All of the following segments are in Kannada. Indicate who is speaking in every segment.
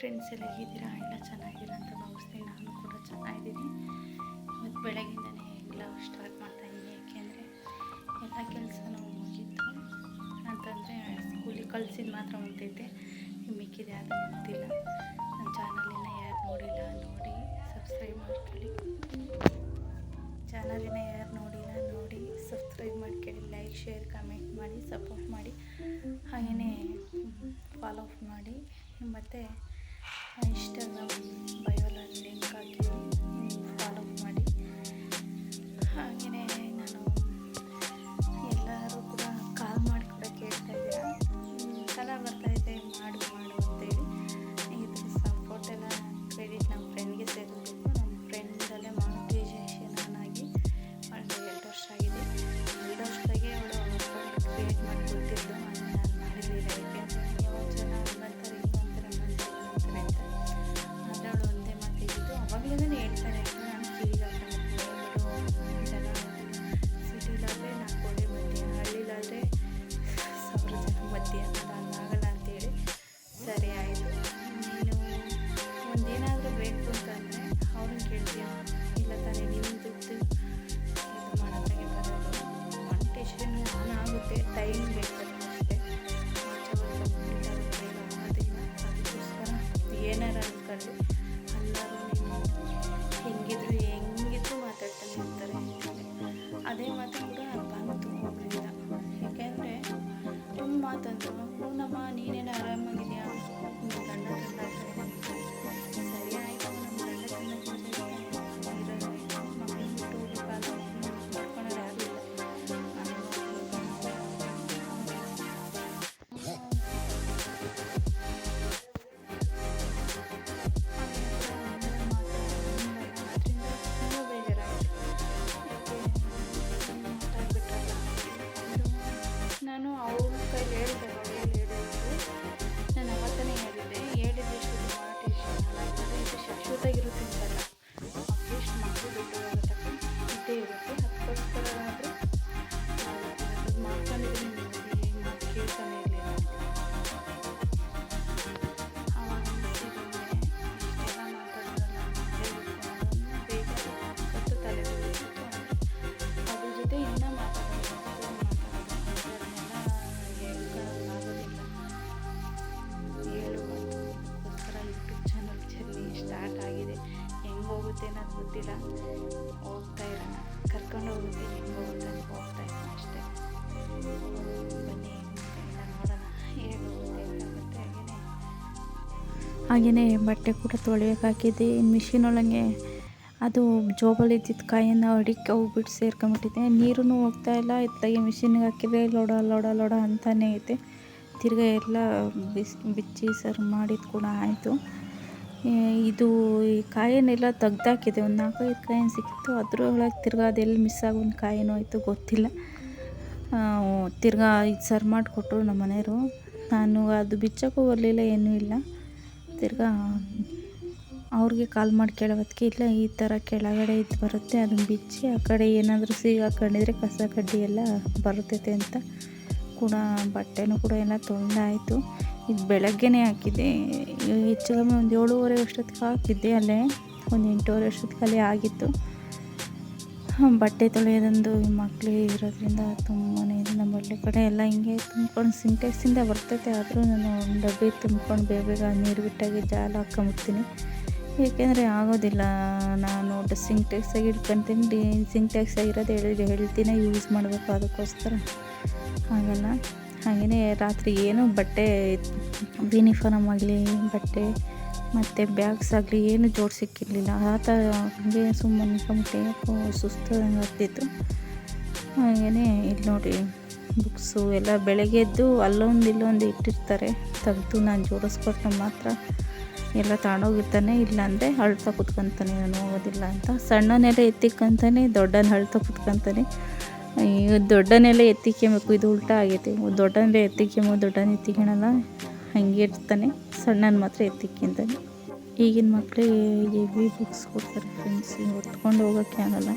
Speaker 1: ಫ್ರೆಂಡ್ಸ್ ಎಲ್ಲ ಹೇಗಿದ್ದೀರಾ? ಎಲ್ಲ ಚೆನ್ನಾಗಿಲ್ಲ ಅಂತ ಭಾವಿಸ್ತೀನಿ. ನಾನು ಕೂಡ ಚೆನ್ನಾಗಿದ್ದೀನಿ. ಇವತ್ತು ಬೆಳಗ್ಗೆಯಿಂದನೇ ಎಲ್ಲ ಸ್ಟಾರ್ಟ್ ಮಾಡ್ತಾ ಏಕೆಂದರೆ ಎಲ್ಲ ಕೆಲಸನೂ ಮುಗೀತು. ಅಂತಂದರೆ ಸ್ಕೂಲಿಗೆ ಕಳ್ಸಿದ್ದು ಮಾತ್ರ ಉಂಟೈತೆ ಮಿಕ್ಕಿದೆ ಅದು ಗೊತ್ತಿಲ್ಲ. ನನ್ನ ಚಾನಲಿನ ಯಾರು ನೋಡಿಲ್ಲ ನೋಡಿ ಸಬ್ಸ್ಕ್ರೈಬ್ ಮಾಡ್ಕೊಳ್ಳಿ. ಚಾನಲಿನ ಯಾರು ನೋಡಿಲ್ಲ ನೋಡಿ ಸಬ್ಸ್ಕ್ರೈಬ್ ಮಾಡ್ಕೊಳ್ಳಿ. ಲೈಕ್ ಶೇರ್ ಕಮೆಂಟ್ ಮಾಡಿ ಸಪೋರ್ಟ್ ಗೊತ್ತಿಲ್ಲ. ಹೋಗ್ತಾ ಇರೋಣ. ಕರ್ಕೊಂಡು ಹೋಗುತ್ತೆ, ಹೆಂಗೆ ಹೋಗುತ್ತೆ ಅಂತ ಹೋಗ್ತಾ ಇರೋಣ ಅಷ್ಟೇ. ಬನ್ನಿ ನೋಡೋಣ. ಹೇಗೆ ಹೋಗುತ್ತೆ ಏನಾಗುತ್ತೆ ಹಾಗೆಯೇ ಹಾಗೆಯೇ ಬಟ್ಟೆ ಕೂಡ ತೊಳೆಯೋಕೆ ಹಾಕಿದ್ದೆ. ಮಿಷಿನ್ ಒಳಗೆ ಅದು ಜೋಬಲ್ಲಿ ಇದ್ದಿದ್ದು ಕಾಯನ್ನು ಅಡಿಕೆ ಹೋಗ್ಬಿಟ್ಟು ಸೇರ್ಕೊಂಬಿಟ್ಟಿದ್ದೆ. ನೀರೂ ಹೋಗ್ತಾ ಇಲ್ಲ. ಇತ್ತಾಗೆ ಮಿಷಿನ್ಗೆ ಹಾಕಿದ್ರೆ ಲೋಡ ಲೋಡ ಲೋಡ ಅಂತಾನೆ ಐತೆ ತಿರ್ಗಾ ಎಲ್ಲ ಬಿಸ್ ಬಿಚ್ಚಿ ಸರ್ವ್ ಮಾಡಿದ್ದು ಕೂಡ ಆಯಿತು. ಇದು ಈ ಕಾಯನ್ನೆಲ್ಲ ತೆಗ್ದಾಕಿದೆ. ಒಂದು ನಾಲ್ಕೈದು ಕಾಯನ್ನು ಸಿಕ್ಕಿತ್ತು. ಅದ್ರೊಳಗೆ ತಿರ್ಗಾ ಅದೆಲ್ಲಿ ಮಿಸ್ ಆಗಿ ಒಂದು ಕಾಯಿನೂ ಆಯಿತು ಗೊತ್ತಿಲ್ಲ. ತಿರ್ಗಾ ಇದು ಸರ್ ಮಾಡಿಕೊಟ್ರು ನಮ್ಮ ಮನೆಯವರು. ನಾನು ಅದು ಬಿಚ್ಚೋಕ್ಕೂ ಬರಲಿಲ್ಲ, ಏನೂ ಇಲ್ಲ. ತಿರ್ಗಾ ಅವ್ರಿಗೆ ಕಾಲ್ ಮಾಡಿ ಕೇಳೋದಕ್ಕೆ ಇಲ್ಲ. ಈ ಥರ ಕೆಳಗಡೆ ಇದು ಬರುತ್ತೆ. ಅದನ್ನು ಬಿಚ್ಚಿ ಆ ಕಡೆ ಏನಾದರೂ ಸಿಗಾಕೊಂಡಿದ್ರೆ ಕಸ ಕಡ್ಡಿ ಎಲ್ಲ ಬರುತ್ತೈತೆ ಅಂತ ಕೂಡ ಬಟ್ಟೆನೂ ಕೂಡ ಎಲ್ಲ ತೊಳೆದಾಯಿತು. ಇದು ಬೆಳಗ್ಗೆನೇ ಹಾಕಿದ್ದೆ. ಹೆಚ್ಚು ಕಮ್ಮಿ ಒಂದು ಏಳುವರೆ ಅಷ್ಟೊತ್ತಿಗೆ ಹಾಕಿದ್ದೆ ಅಲ್ಲೇ. ಒಂದು ಎಂಟೂವರೆ ಅಷ್ಟೊತ್ತಿಗೆ ಅಲ್ಲೇ ಆಗಿತ್ತು ಬಟ್ಟೆ ತೊಳೆಯೋದೊಂದು ಮಕ್ಕಳಿಗೆ ಇರೋದ್ರಿಂದ ತುಂಬಾ ಇದು ನಮ್ಮ ಹಳ್ಳಿ ಕಡೆ ಎಲ್ಲ ಹಿಂಗೆ ತುಂಬ್ಕೊಂಡು ಸಿಂಟೆಕ್ಸಿಂದ ಬರ್ತೈತೆ. ಆದರೂ ನಾನು ಡಬ್ಬಿ ತುಂಬ್ಕೊಂಡು ಬೇಗ ಬೇಗ ನೀರು ಬಿಟ್ಟಾಗಿ ಜಾಲ ಹಾಕ್ಕೊಂಬಿಡ್ತೀನಿ ಏಕೆಂದರೆ ಆಗೋದಿಲ್ಲ. ನಾನು ಸಿಂಟೆಕ್ಸಾಗಿ ಇಟ್ಕೊತೀನಿ. ಡಿ ಸಿಂಟೆಕ್ಸಾಗಿರೋದು ಹೇಳಿದ್ರೆ ಹೇಳಿ, ಹೇಳ್ತೀನಿ ಯೂಸ್ ಮಾಡಬೇಕು ಅದಕ್ಕೋಸ್ಕರ. ಆಗಲ್ಲ ಹಾಗೆಯೇ ರಾತ್ರಿ ಏನು ಬಟ್ಟೆ, ಯೂನಿಫಾರ್ಮ್ ಆಗಲಿ, ಬಟ್ಟೆ, ಮತ್ತು ಬ್ಯಾಗ್ಸ್ ಆಗಲಿ, ಏನು ಜೋಡಿಸಿಕ್ಕಿರಲಿಲ್ಲ ಆ ಥರ ಹಂಗೆ ಸುಮ್ಮನೆ ಕಮ್ಮಿ ಸುಸ್ತು ಆಗ್ತಿತ್ತು. ಹಾಗೆಯೇ ಇಲ್ಲಿ ನೋಡಿ ಬುಕ್ಸು ಎಲ್ಲ ಬೆಳಗ್ಗೆ ಎದ್ದು ಅಲ್ಲೊಂದು ಇಲ್ಲೊಂದು ಇಟ್ಟಿರ್ತಾರೆ. ತೆಗೆದು ನಾನು ಜೋಡಿಸ್ಕೊಟ್ಟು ಮಾತ್ರ ಎಲ್ಲ ತಗೊಂಡೋಗಿರ್ತಾನೆ ಇಲ್ಲಾಂದರೆ ಅಳ್ತಾ ಕುತ್ಕೊತಾನೆ. ನಾನು ಹೋಗೋದಿಲ್ಲ ಅಂತ. ಸಣ್ಣನೆಲ್ಲ ಎತ್ತಿಕ್ಕಂತಾನೆ, ದೊಡ್ಡನ ಅಳ್ತಾ ಕುತ್ಕೊತಾನೆ. ಈಗ ದೊಡ್ಡನೆಲ್ಲ ಎತ್ತಿಕ್ಕೊಬೇಕು ಇದು ಉಲ್ಟಾ ಆಗೈತೆ. ದೊಡ್ಡನೆಲ್ಲ ಎತ್ತಿಕ್ಕೊಂಬ ದೊಡ್ಡನ ಎತ್ತಿಕೊಳ್ಳಲ್ಲ ಹಂಗೆ ಇರ್ತಾನೆ, ಸಣ್ಣನ ಮಾತ್ರ ಎತ್ತಿಕ್ಕಿಂತಾನೆ ಈಗಿನ ಮಕ್ಕಳಿಗೆ ಹೆವಿ ಬುಕ್ಸ್ ಕೊಡ್ತಾರೆ ಫ್ರೆಂಡ್ಸ್ ಹೊತ್ಕೊಂಡು ಹೋಗೋಕ್ಕೆ ಆಗಲ್ಲ.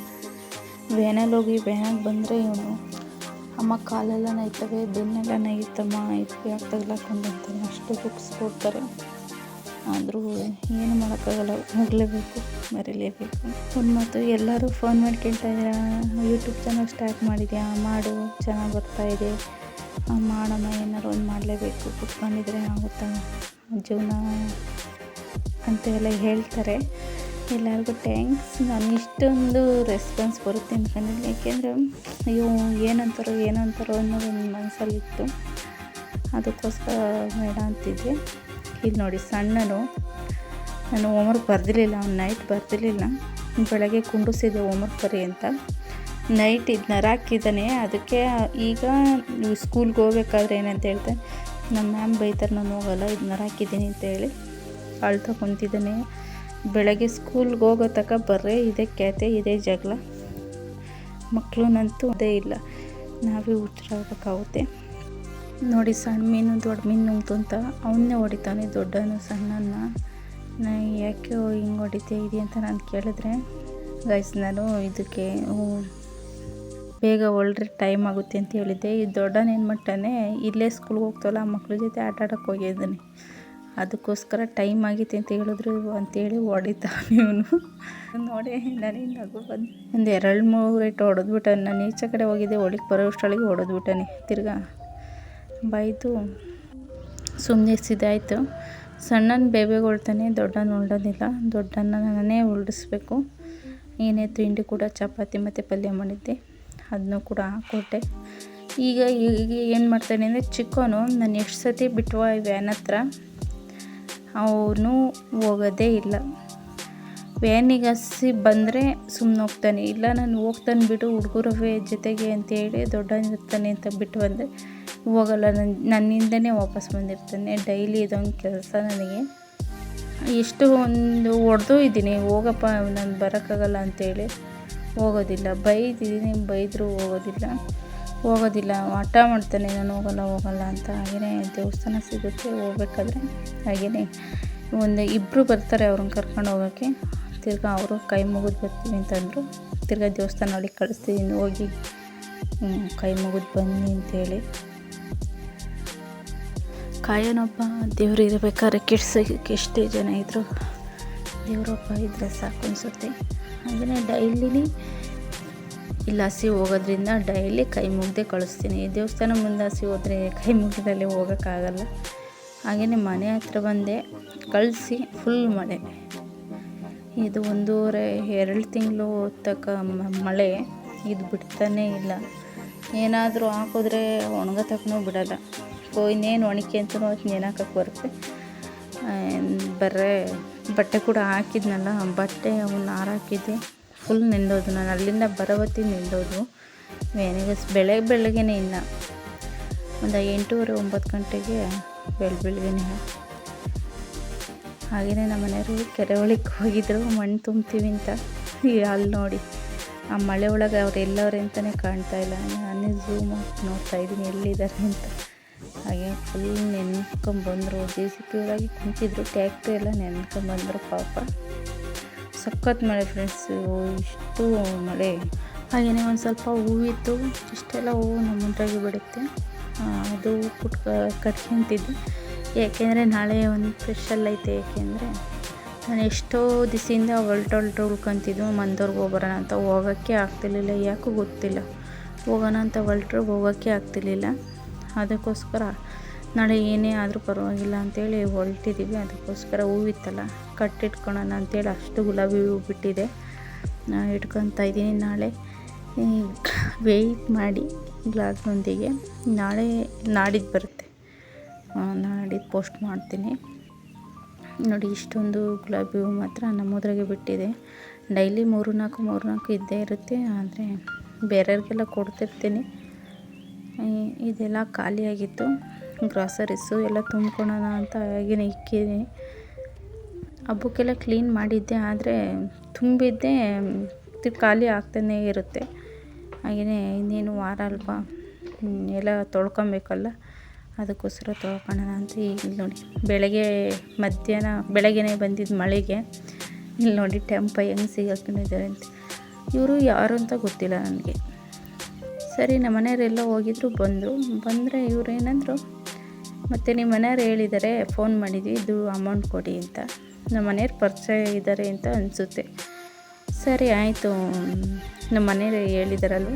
Speaker 1: ವ್ಯಾನಲ್ಲಿ ಹೋಗಿ ವ್ಯಾನಾಗಿ ಬಂದರೆ ಇವನು, ಅಮ್ಮ, ಕಾಲೆಲ್ಲ ನೈತವೆ, ಬೆನ್ನೆಲ್ಲ ನೈತಮ್ಮ, ಇದು ತಗ್ಲಾಕೊಂಡು ಅಂತಾನೆ ಅಷ್ಟು ಬುಕ್ಸ್ ಕೊಡ್ತಾರೆ. ಆದರೂ ಏನು ಮಾಡೋಕ್ಕಾಗಲ್ಲ, ಹೋಗಲೇಬೇಕು, ಮರಿಲೇಬೇಕು. ಒಂದು ಮಾತು, ಎಲ್ಲರೂ ಫೋನ್ ಮಾಡಿ ಕೇಳ್ತಾ ಇದ್ದೀರಾ? ಯೂಟ್ಯೂಬ್ ಚಾನಲ್ ಸ್ಟಾರ್ಟ್ ಮಾಡಿದ್ಯಾ? ಮಾಡು, ಚೆನ್ನಾಗಿ ಬರ್ತಾಯಿದೆ ಮಾಡೋಣ ಏನಾರು ಒಂದು ಮಾಡಲೇಬೇಕು. ಕುತ್ಕೊಂಡಿದ್ರೆ ಆಗುತ್ತಾ? ಜೀವನ ಅಂತ ಎಲ್ಲ ಹೇಳ್ತಾರೆ. ಎಲ್ಲರಿಗೂ ಥ್ಯಾಂಕ್ಸ್ ನಾನು ಇಷ್ಟೊಂದು ರೆಸ್ಪಾನ್ಸ್ ಬರುತ್ತೆ ಅಂದ್ಕೊಂಡಿಲ್ಲ ಯಾಕೆಂದರೆ, ಅಯ್ಯೋ, ಏನಂತಾರೋ ಏನಂತಾರೋ ಅನ್ನೋದು ಒಂದು ಮನಸ್ಸಲ್ಲಿತ್ತು ಅದಕ್ಕೋಸ್ಕರ ಬೇಡ ಅಂತಿದ್ದೆ. ಇಲ್ಲಿ ನೋಡಿ ಸಣ್ಣನು ನಾನು ಹೋಮ್ವರ್ಕ್ ಬರ್ದಿರಲಿಲ್ಲ ಅವ್ನು ನೈಟ್ ಬರ್ದಿರಲಿಲ್ಲ. ಬೆಳಗ್ಗೆ ಕುಂಡಿಸಿದ್ದೆ ಹೋಮ್ವರ್ಕ್ ಬರಿ ಅಂತ. ನೈಟ್ ಇದು ನರ ಹಾಕಿದ್ದಾನೆ ಅದಕ್ಕೆ ಈಗ ಸ್ಕೂಲ್ಗೆ ಹೋಗ್ಬೇಕಾದ್ರೆ ಏನಂತ ಹೇಳ್ತೆ ನಮ್ಮ ಮ್ಯಾಮ್ ಬೈತಾರೆ, ನಾನು ಹೋಗಲ್ಲ, ಇದು ನರ ಹಾಕಿದ್ದೀನಿ ಅಂತೇಳಿ ಅಳ್ತಾ ಕುಂತಿದ್ದಾನೆ. ಬೆಳಗ್ಗೆ ಸ್ಕೂಲ್ಗೆ ಹೋಗೋ ತನಕ ಬರ್ರೆ ಇದೇ ಕ್ಯಾತೆ ಇದೇ ಜಗಳ. ಮಕ್ಕಳು ನಂತೂ ಅದೇ ಇಲ್ಲ. ನಾವೇ ಹುಚ್ಚರಾಗಬೇಕಾಗುತ್ತೆ ನೋಡಿ ಸಣ್ಣ ಮೀನು, ದೊಡ್ಡ ಮೀನು ನುಂಗ್ತು ಅಂತ. ಅವನ್ನೇ ಹೊಡಿತಾನೆ, ದೊಡ್ಡನು ಸಣ್ಣನ ನಾ ಯಾಕೆ ಹಿಂಗೆ ಹೊಡಿತಾ ಇದೆ ಅಂತ ನಾನು ಕೇಳಿದ್ರೆ ಗೈಸ್ ನಾನು ಇದಕ್ಕೆ ಬೇಗ ಒಳ್ಳೆ ಟೈಮ್ ಆಗುತ್ತೆ ಅಂತ ಹೇಳಿದ್ದೆ. ಈ ದೊಡ್ಡನ ಏನು ಮಾಡ್ತಾನೆ, ಇಲ್ಲೇ ಸ್ಕೂಲ್ಗೆ ಹೋಗ್ತವಲ್ಲ ಆ ಮಕ್ಳ ಜೊತೆ ಆಟ ಆಡೋಕ್ಕೆ ಹೋಗಿದ್ದಾನೆ. ಅದಕ್ಕೋಸ್ಕರ ಟೈಮ್ ಆಗೈತೆ ಅಂತ ಹೇಳಿದ್ರು ಅಂತೇಳಿ ಹೊಡಿತಾನೆ ಇವನು ನೋಡಿ ನನಗೆ ನಗು ಬಂದು ಒಂದು ಎರಡು ಮೂರು ರೇಟ್ ಹೊಡೆದ್ಬಿಟ್ಟಾನೆ ನಾನು ಈಚೆ ಕಡೆ ಹೋಗಿದ್ದೆ ಒಳಗೆ ಬರೋ ಅಷ್ಟೊಳಗೆ ಹೊಡೆದ್ಬಿಟ್ಟಾನೆ. ತಿರ್ಗಾ ಬೈದು ಸುಮ್ಮನೆ ಸಿದಾಯಿತು ಸಣ್ಣನ ಬೇಬೆಗಳು ತಾನೇ ದೊಡ್ಡನ ಉಳ್ಳೋದಿಲ್ಲ ದೊಡ್ಡನ್ನ ನಾನೇ ಉಲ್ಡಿಸ್ಬೇಕು ಏನೇ ತಿಂಡಿ ಕೂಡ ಚಪಾತಿ ಮತ್ತು ಪಲ್ಯ ಮಾಡಿದ್ದೆ. ಅದನ್ನೂ ಕೂಡ ಹಾಕ್ಕೊಟ್ಟೆ. ಈಗ ಈಗ ಏನು ಮಾಡ್ತಾನೆ ಅಂದರೆ ಚಿಕ್ಕವನು ನಾನು ಎಷ್ಟು ಸತಿ ಬಿಟ್ಟುವ ವ್ಯಾನ್ ಹತ್ರ, ಅವನು ಹೋಗೋದೇ ಇಲ್ಲ. ವ್ಯಾನಿಗೆ ಹಸಿ ಬಂದರೆ ಸುಮ್ಮನೆ ಹೋಗ್ತಾನೆ. ಇಲ್ಲ, ನಾನು ಹೋಗ್ತಾನೆ ಬಿಡು, ಹುಡುಗರವೇ ಜೊತೆಗೆ ಅಂತೇಳಿ ದೊಡ್ಡ ಇರ್ತಾನೆ ಅಂತ ಬಿಟ್ಟು ಬಂದರೆ ಹೋಗಲ್ಲ ನನ್ನ ನನ್ನಿಂದನೇ ವಾಪಸ್ ಬಂದಿರ್ತಾನೆ. ಡೈಲಿ ಇದೊಂದು ಕೆಲಸ ನನಗೆ. ಎಷ್ಟು ಒಂದು ಹೊಡೆದು ಇದ್ದೀನಿ. ಹೋಗಪ್ಪ, ನಾನು ಬರೋಕ್ಕಾಗಲ್ಲ ಅಂತೇಳಿ ಹೋಗೋದಿಲ್ಲ. ಬೈದಿದ್ದೀನಿ, ಬೈದರೂ ಹೋಗೋದಿಲ್ಲ. ಹೋಗೋದಿಲ್ಲ. ಹಠ ಮಾಡ್ತಾನೆ. ನಾನು ಹೋಗಲ್ಲ ಹೋಗಲ್ಲ ಅಂತ. ಹಾಗೆಯೇ ದೇವಸ್ಥಾನ ಸಿಗುತ್ತೆ. ಹೋಗ್ಬೇಕಾದ್ರೆ ಹಾಗೆಯೇ ಒಂದು ಇಬ್ಬರು ಬರ್ತಾರೆ ಅವ್ರನ್ನ ಕರ್ಕೊಂಡು ಹೋಗೋಕ್ಕೆ. ತಿರ್ಗಾ ಅವರು ಕೈ ಮುಗಿದು ಬರ್ತೀವಿ ಅಂತಂದರು. ತಿರ್ಗಾ ದೇವಸ್ಥಾನ ಒಳಗೆ ಕಳಿಸ್ತೀನಿ, ಹೋಗಿ. ಕೈ ಮುಗಿದು ಬನ್ನಿ ಅಂತೇಳಿ. ಕಾಯೋನೊಬ್ಬ, ದೇವರು ಇರಬೇಕಾದ್ರೆ ಕೆಡ್ಸೋಕ್ಕೆ ಎಷ್ಟೇ ಜನ ಇದ್ದರು ದೇವರೊಬ್ಬ ಇದ್ದರೆ ಸಾಕು ಅನಿಸುತ್ತೆ. ಹಾಗೆಯೇ ಡೈಲಿಲಿ ಇಲ್ಲಿ ಹಸಿ ಹೋಗೋದ್ರಿಂದ ಡೈಲಿ ಕೈ ಮುಗ್ದೆ ಕಳಿಸ್ತೀನಿ. ದೇವಸ್ಥಾನ ಮುಂದೆ ಹಸಿ ಹೋದರೆ ಕೈ ಮುಗಿದಲ್ಲಿ ಹೋಗೋಕ್ಕಾಗಲ್ಲ. ಹಾಗೆಯೇ ಮನೆ ಹತ್ರ ಬಂದೆ, ಕಳಿಸಿ ಫುಲ್ ಮಳೆ ಇದು ಒಂದೂವರೆ, ಎರಡು ತಿಂಗಳು ತಕ್ಕ ಮಳೆ ಇದು ಬಿಡ್ತಾನೇ ಇಲ್ಲ. ಏನಾದರೂ ಹಾಕಿದ್ರೆ ಒಣಗತಕ್ಕೂ ಬಿಡಲ್ಲ. ಕೋ ಇನ್ನೇನು ಒಣಕೆ ಅಂತ ಇನ್ನೇನು ಹಾಕೋಕೆ ಬರುತ್ತೆ. ಬರೇ ಬಟ್ಟೆ ಕೂಡ ಹಾಕಿದ್ನಲ್ಲ, ಬಟ್ಟೆ ಅವನ್ನ ಹಾರಾಕಿದ್ದೆ ಫುಲ್ ನೆಂದೋದು, ನಾನು ಅಲ್ಲಿಂದ ಬರೋವತ್ತಿ ನೆಂದೋದು. ವೇನಿಗೆ ಬೆಳಗ್ಗೆ ಬೆಳಗ್ಗೆನೇ ಇನ್ನು. ಒಂದು ಎಂಟೂವರೆ, ಒಂಬತ್ತು ಗಂಟೆಗೆ ಬೆಳ ಬೆಳಗ್ಗೆನೇ. ಹಾಗೆಯೇ ನಮ್ಮ ಮನೆಯವರು ಕೆರೆ ಒಳಗೆ ಹೋಗಿದ್ರು, ಮಣ್ಣು ತುಂಬ್ತೀವಿ ಅಂತ. ಅಲ್ಲಿ ನೋಡಿ, ಆ ಮಳೆ ಒಳಗೆ ಅವ್ರು ಎಲ್ಲವ್ರೆ ಅಂತಲೇ ಕಾಣ್ತಾ ಇಲ್ಲ. ನಾನೇ ಝೂಮ್ ನೋಡ್ತಾ ಇದ್ದೀನಿ, ಎಲ್ಲಿದ್ದಾರೆ ಅಂತ. ಹಾಗೆ ಫುಲ್ ನೆನ್ಕೊಂಬಂದರು. ಜೆ ಸಿ ಒಳಗೆ ಕುಂತಿದ್ರು ಟ್ಯಾಕ್ಟ್ರಿ ಎಲ್ಲ ನೆನ್ಕೊಂಬಂದರು ಪಾಪ. ಸಖತ್ ಮಳೆ ಫ್ರೆಂಡ್ಸು ಇಷ್ಟು ಮಳೆ. ಹಾಗೆಯೇ ಒಂದು ಸ್ವಲ್ಪ ಹೂವಿತ್ತು ಇಷ್ಟೆಲ್ಲ ಹೂವು ನಮ್ಮಂಟಾಗಿ ಬಿಡುತ್ತೆ. ಅದು ಕುಟ್, ಕಟ್ಕೊಂತಿದ್ದೆ. ಯಾಕೆಂದರೆ ನಾಳೆ ಒಂದು ಸ್ಪೆಷಲ್ ಐತೆ. ಏಕೆಂದರೆ ನಾನು ಎಷ್ಟೋ ದಿವಸದಿಂದ ಹೊಲ್ಟೊಲ್ಟು ಉಳ್ಕೊತಿದ್ವು. ಮಂದವ್ರಿಗೆ ಹೋಗೋಣ ಅಂತ. ಹೋಗೋಕ್ಕೆ ಆಗ್ತಿರ್ಲಿಲ್ಲ. ಯಾಕೂ ಗೊತ್ತಿಲ್ಲ. ಹೋಗೋಣ ಅಂತ ಹೊಲ್ಟ್ರಿಗೆ ಹೋಗೋಕ್ಕೆ ಆಗ್ತಿರ್ಲಿಲ್ಲ. ಅದಕ್ಕೋಸ್ಕರ ನಾಳೆ ಏನೇ ಆದರೂ ಪರವಾಗಿಲ್ಲ ಅಂತೇಳಿ ಹೊಲ್ಟಿದ್ದೀವಿ ಅದಕ್ಕೋಸ್ಕರ ಹೂವಿತ್ತಲ್ಲ ಕಟ್ಟಿಟ್ಕೊಳೋಣ ಅಂತೇಳಿ ಅಷ್ಟು ಗುಲಾಬಿ ಹೂವು ಬಿಟ್ಟಿದೆ. ಇಟ್ಕೊತಾ ಇದ್ದೀನಿ. ನಾಳೆ ವೆಯ್ಟ್ ಮಾಡಿ ಗ್ಲಾಸ್ನೊಂದಿಗೆ ನಾಳೆ ನಾಡಿದ್ದು ಬರುತ್ತೆ. ನಾಡಿದ್ದು ಪೋಸ್ಟ್ ಮಾಡ್ತೀನಿ. ನೋಡಿ, ಇಷ್ಟೊಂದು ಗುಲಾಬಿ ಹೂವು ಮಾತ್ರ ನಮ್ಮದ್ರಾಗೆ ಬಿಟ್ಟಿದೆ. ಡೈಲಿ ಮೂರು ನಾಲ್ಕು ಮೂರು ನಾಲ್ಕು ಇದ್ದೇ ಇರುತ್ತೆ. ಆದರೆ ಬೇರೆಯವ್ರಿಗೆಲ್ಲ ಕೊಡ್ತಿರ್ತೀನಿ. ಇದೆಲ್ಲ ಖಾಲಿಯಾಗಿತ್ತು. ಗ್ರಾಸರೀಸು ಎಲ್ಲ ತುಂಬ್ಕೊಳೋಣ ಅಂತ ಹಾಗೆಯೇ ಇಕ್ಕಿದೆ ಹಬ್ಬಕ್ಕೆಲ್ಲ ಕ್ಲೀನ್ ಮಾಡಿದ್ದೆ, ಆದರೆ ತುಂಬಿದ್ದೆ ಖಾಲಿ ಆಗ್ತಾನೇ ಇರುತ್ತೆ. ಹಾಗೆಯೇ ಇನ್ನೇನು ವಾರ ಅಲ್ವಾ? ಎಲ್ಲ ತೊಳ್ಕೊಬೇಕಲ್ಲ? ಅದಕ್ಕೋಸ್ಕರ ತೊಳ್ಕೊಳ್ಳೋಣ ಅಂತ ಈಗ ನೋಡಿ. ಬೆಳಗ್ಗೆ ಮಧ್ಯಾಹ್ನ, ಬೆಳಗ್ಗೆನೇ ಬಂದಿದ್ದು ಮಳೆಗೆ. ಇಲ್ಲಿ ನೋಡಿ, ಟೆಂಪ ಹೆಂಗೆ ಸಿಗಾಕೊಂಡಿದ್ದಾರೆ ಅಂತ. ಇವರು ಯಾರು ಅಂತ ಗೊತ್ತಿಲ್ಲ ನನಗೆ. ಸರಿ, ನಮ್ಮ ಮನೆಯವರೆಲ್ಲ ಹೋಗಿದ್ರು, ಬಂದರು. ಬಂದರೆ ಇವ್ರು ಏನಂದರು, ಮತ್ತು ನಿಮ್ಮ ಮನೆಯವ್ರು ಹೇಳಿದ್ದಾರೆ ಫೋನ್ ಮಾಡಿದ್ವಿ, ಇದು ಅಮೌಂಟ್ ಕೊಡಿ ಅಂತ. ನಮ್ಮ ಮನೆಯವ್ರು ಪರಿಚಯ ಇದ್ದಾರೆ ಅಂತ ಅನಿಸುತ್ತೆ. ಸರಿ, ಆಯಿತು. ನಮ್ಮ ಮನೆಯವ್ರು ಹೇಳಿದಾರಲ್ವ.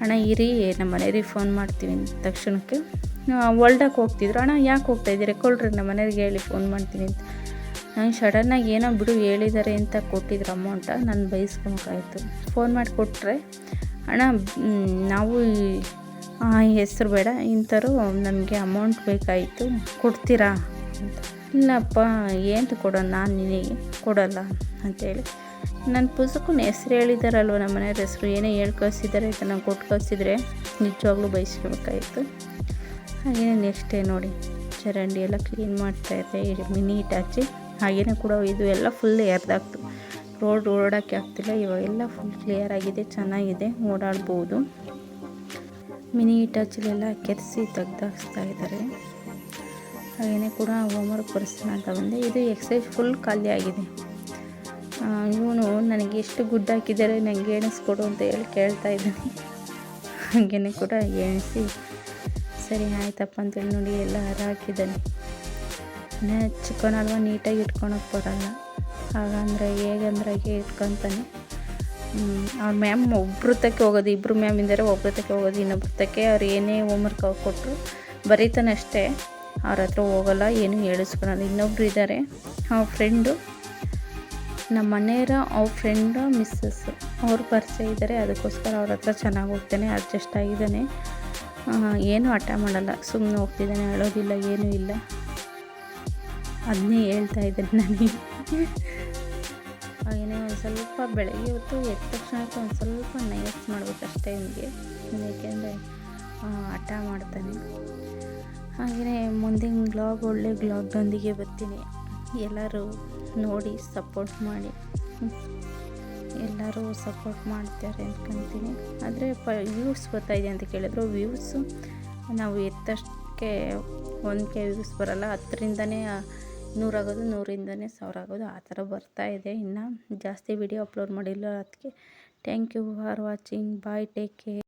Speaker 1: ಹಣ ಇರಿ, ನಮ್ಮ ಮನೆಯವ್ರಿಗೆ ಫೋನ್ ಮಾಡ್ತೀವಿ ತಕ್ಷಣಕ್ಕೆ. ಒಳ್ಡಕ್ಕೆ ಹೋಗ್ತಿದ್ರು. ಅಣ್ಣ, ಯಾಕೆ ಹೋಗ್ತಾ ಇದ್ದೀರಿ? ಕೊಡ್ರಿ, ನಮ್ಮ ಮನೆಯವ್ರಿಗೆ ಹೇಳಿ ಫೋನ್ ಮಾಡ್ತೀನಿ ಅಂತ. ನಂಗೆ ಸಡನ್ನಾಗಿ ಏನೋ ಬಿಡು ಹೇಳಿದ್ದಾರೆ ಅಂತ ಕೊಟ್ಟಿದ್ರು ಅಮೌಂಟ ನಾನು ಬೈಸ್ಕೊಬೇಕಾಯ್ತು ಫೋನ್ ಮಾಡಿ ಕೊಟ್ಟರೆ ಅಣ್ಣ ನಾವು ಹೆಸರು ಬೇಡ, ಇಂಥವ್ರು ನಮಗೆ ಅಮೌಂಟ್ ಬೇಕಾಯಿತು, ಕೊಡ್ತೀರಾ ಅಂತ. ಇಲ್ಲಪ್ಪ, ಏನು ಕೊಡೋಣ ನಾನು ನಿನಗೆ ಕೊಡಲ್ಲ ಅಂತೇಳಿ ನನ್ನ ಪುಸ್ತಕನ ಹೆಸ್ರು ಹೇಳಿದಾರಲ್ವ ನಮ್ಮ ಮನೆಯವ್ರ ಹೆಸರು, ಏನೇ ಹೇಳಿ ಕಳಿಸಿದ್ದಾರೆ ಅಂತ ನಂಗೆ ಕೊಟ್ಟು ಕಳಿಸಿದ್ರೆ ನಿಜವಾಗ್ಲೂ ಬಯಸ್ಕೋಬೇಕಾಯಿತು ಹಾಗೆಯೇ ನೆಕ್ಸ್ಟೇ ನೋಡಿ, ಚರಂಡಿ ಎಲ್ಲ ಕ್ಲೀನ್ ಮಾಡ್ತಾಯಿದ್ದೆ ಹಚ್ಚಿ ಹಾಗೆಯೇ ಕೂಡ ಇದು ಎಲ್ಲ ಫುಲ್ ಎರ್ದಾಗ್ತು ರೋಡ್ ಓಡಾಡೋಕ್ಕೆ ಆಗ್ತಿಲ್ಲ. ಇವಾಗೆಲ್ಲ ಫುಲ್ ಕ್ಲಿಯರ್ ಆಗಿದೆ, ಚೆನ್ನಾಗಿದೆ, ಓಡಾಡ್ಬೋದು. ಮಿನಿ ಇಟಾಚಿಲೆಲ್ಲ ಕೆರೆಸಿ ತೆಗ್ದಾಕ್ಸ್ತಾ ಇದ್ದಾರೆ. ಹಾಗೆಯೇ ಕೂಡ ಹೋಮ್ವರ್ಕ್ ಬರ್ಸೋಣ ಅಂತ ಬಂದೆ. ಇದು ಎಕ್ಸೈಸ್ ಫುಲ್ ಖಾಲಿ ಆಗಿದೆ. ಇವನು ನನಗೆ ಎಷ್ಟು ಗುಡ್ ಹಾಕಿದ್ದಾರೆ ನನಗೆ ಎಣಿಸ್ಕೊಡು ಅಂತ ಹೇಳಿ ಕೇಳ್ತಾ ಇದ್ದಾನೆ. ಹಾಗೆಯೇ ಕೂಡ ಎಣಿಸಿ, ಸರಿ, ಆಯ್ತಪ್ಪ ಅಂತೇಳಿ ನೋಡಿ, ಎಲ್ಲ ಹರ ಹಾಕಿದ್ದಾನೆ ಚಿಕ್ಕನಲ್ವ ನೀಟಾಗಿ ಇಟ್ಕೊಳಕ್ಕೆ ಬರಲ್ಲ. ಹಾಗಂದ್ರೆ ಹೇಗಂದ್ರೆ ಹಾಗೆ ಇಟ್ಕೊತಾನೆ. ಅವ್ರ ಮ್ಯಾಮ್ ಒಬ್ಬರ ತಕ್ಕೆ ಹೋಗೋದು ಇಬ್ಬರು ಮ್ಯಾಮ್ ಇದ್ದಾರೆ, ಒಬ್ರು ತಕ್ಕೆ ಹೋಗೋದು, ಇನ್ನೊಬ್ರು ತಕ್ಕೆ ಅವ್ರು ಏನೇ ಹೋಮ್ವರ್ಕ್ ಕೊಟ್ಟರು ಬರೀತಾನೆ ಅಷ್ಟೇ. ಅವ್ರ ಹತ್ರ ಹೋಗೋಲ್ಲ, ಏನೂ ಹೇಳಿಸ್ಕೊಳಲ್ಲ. ಇನ್ನೊಬ್ರು ಇದ್ದಾರೆ, ಅವ್ರ ಫ್ರೆಂಡು ನಮ್ಮ ಮನೆಯವರ, ಅವ್ರ ಫ್ರೆಂಡು ಮಿಸ್ಸಸ್ ಅವ್ರು ಪರಿಚಯ ಇದ್ದಾರೆ, ಅದಕ್ಕೋಸ್ಕರ ಅವ್ರ ಹತ್ರ ಚೆನ್ನಾಗಿ ಹೋಗ್ತಾನೆ ಅಡ್ಜಸ್ಟ್ ಆಗಿದ್ದಾನೆ. ಏನೂ ಹಠ ಮಾಡಲ್ಲ ಸುಮ್ಮನೆ ಹೋಗ್ತಿದ್ದಾನೆ ಅಳೋದಿಲ್ಲ ಏನೂ ಇಲ್ಲ. ಅದನ್ನೇ ಹೇಳ್ತಾ ಇದ್ದಾನೆ ನನಗೆ ಹಾಗೆಯೇ ಒಂದು ಸ್ವಲ್ಪ ಬೆಳಗ್ಗೆ ಹೊತ್ತು ಎದ್ದ ತಕ್ಷಣಕ್ಕೆ ಒಂದು ಸ್ವಲ್ಪ ನೈಸ್ ಮಾಡಬೇಕಷ್ಟೇ ಇವನಿಗೆ ಏಕೆಂದರೆ ಹಠ ಮಾಡ್ತಾನೆ. ಹಾಗೆಯೇ ಮುಂದಿನ ಬ್ಲಾಗ್ ಒಳ್ಳೆ ಬ್ಲಾಗ್ನೊಂದಿಗೆ ಬರ್ತೀನಿ. ಎಲ್ಲರೂ ನೋಡಿ ಸಪೋರ್ಟ್ ಮಾಡಿ. ಎಲ್ಲರೂ ಸಪೋರ್ಟ್ ಮಾಡ್ತಾರೆ ಅಂದ್ಕೊತೀನಿ ಆದರೆ, ಪ ವ್ಯೂಸ್ ಗೊತ್ತಾಯಿದೆ ಅಂತ ಕೇಳಿದ್ರು. ವ್ಯೂಸು ನಾವು ಎತ್ತಷ್ಟಕ್ಕೆ ಒಂದು ಕೆ ವ್ಯೂಸ್ ಬರಲ್ಲ. ಹತ್ತರಿಂದನೇ ನೂರಾಗೋದು, ನೂರಿಂದನೇ ಸಾವಿರ ಆಗೋದು ಆ ಥರ ಬರ್ತಾ ಇದೆ. ಇನ್ನು ಜಾಸ್ತಿ ವಿಡಿಯೋ ಅಪ್ಲೋಡ್ ಮಾಡಿಲ್ಲ ಅದಕ್ಕೆ thank you for watching bye take care